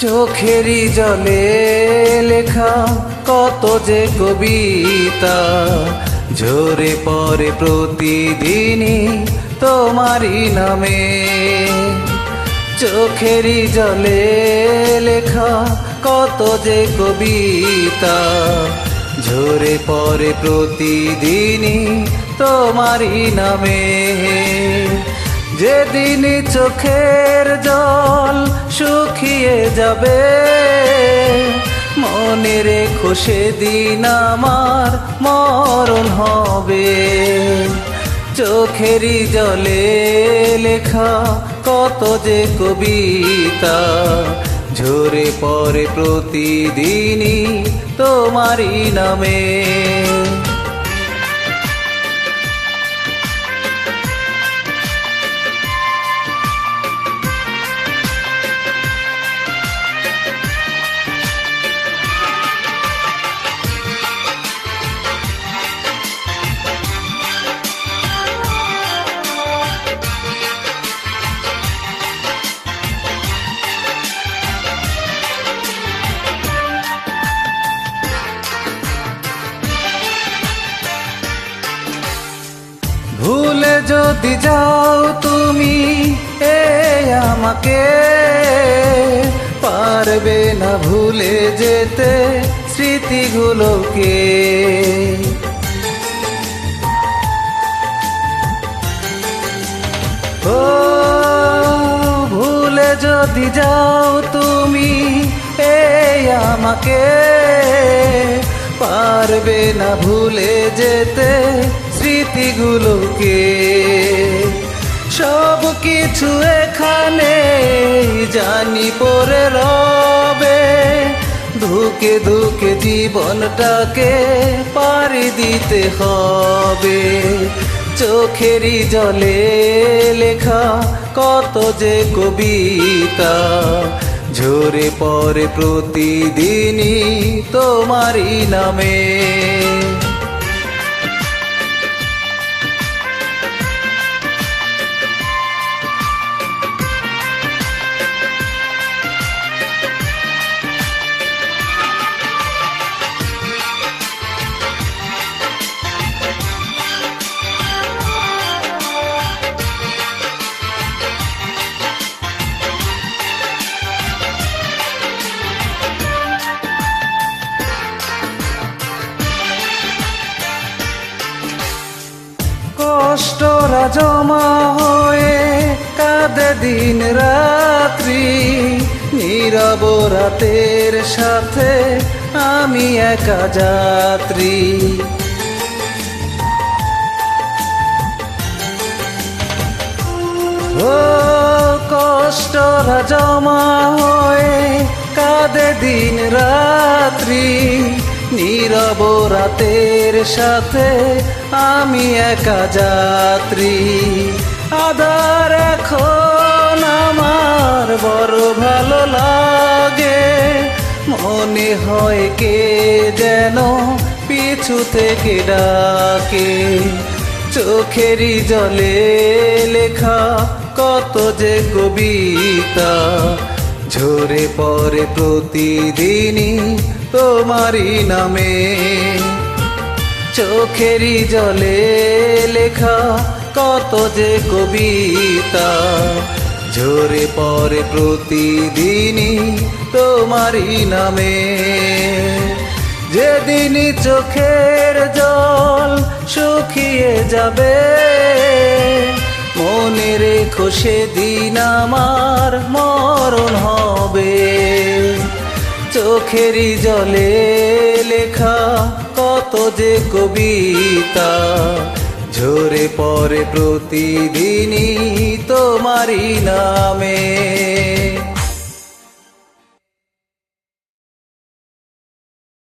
চোখেরই জলে লেখা কত যে কবিতা। ঝরে পরে প্রতিদিনই তোমারই নামে। চোখেরই জলে লেখা কত যে কবিতা। ঝরে পরে প্রতিদিনই তোমারই নামে। যেদিন চোখের জল শুকিয়ে যাবে, মনে রেখো সেদিন আমার মরণ হবে। চোখেরই জলে লেখা কত যে কবিতা, ঝরে পড়ে প্রতিদিনই তোমারই নামে। যদি যাও তুমি, এ আমাকে পারবে না ভুলে যেতে স্মৃতিগুলোকে ও ভুলে যদি যাও তুমি, এ আমাকে পারবে না ভুলে যেতে স্মৃতিগুলোকে সব কিছু এখানে জানি পরে রবে। ধুকে ধুকে জীবনটাকে পারি দিতে হবে। চোখেরই জলে লেখা কত যে কবিতা। ঝরে পড়ে প্রতিদিনই তোমারই নামে। কষ্টরা জমা হয়ে কাঁদে দিন রাত্রি। নীরব রাতের সাথে আমি একা যাত্রী। ও কষ্টরা জমা হয়ে কাঁদে দিন রাত্রি। নীরব রাতের সাথে আমি একা যাত্রী। আধার এখন আমার বড় ভালো লাগে। মনে হয় কে যেন পিছু থেকে ডাকে। চোখেরই জলে লেখা কত যে কবিতা। ঝরে পরে প্রতিদিনই তোমারই নামে। চোখেরই জলে লেখা কত যে কবিতা। ঝরে পরে প্রতিদিনই তোমারই নামে। যেদিন চোখের জল শুকিয়ে যাবে, মনে রেখো সেদিন আমার মরণ হবে। চোখেরই জলে লেখা কত যে কবিতা ঝরে পরে প্রতিদিনই তোমারই নামে।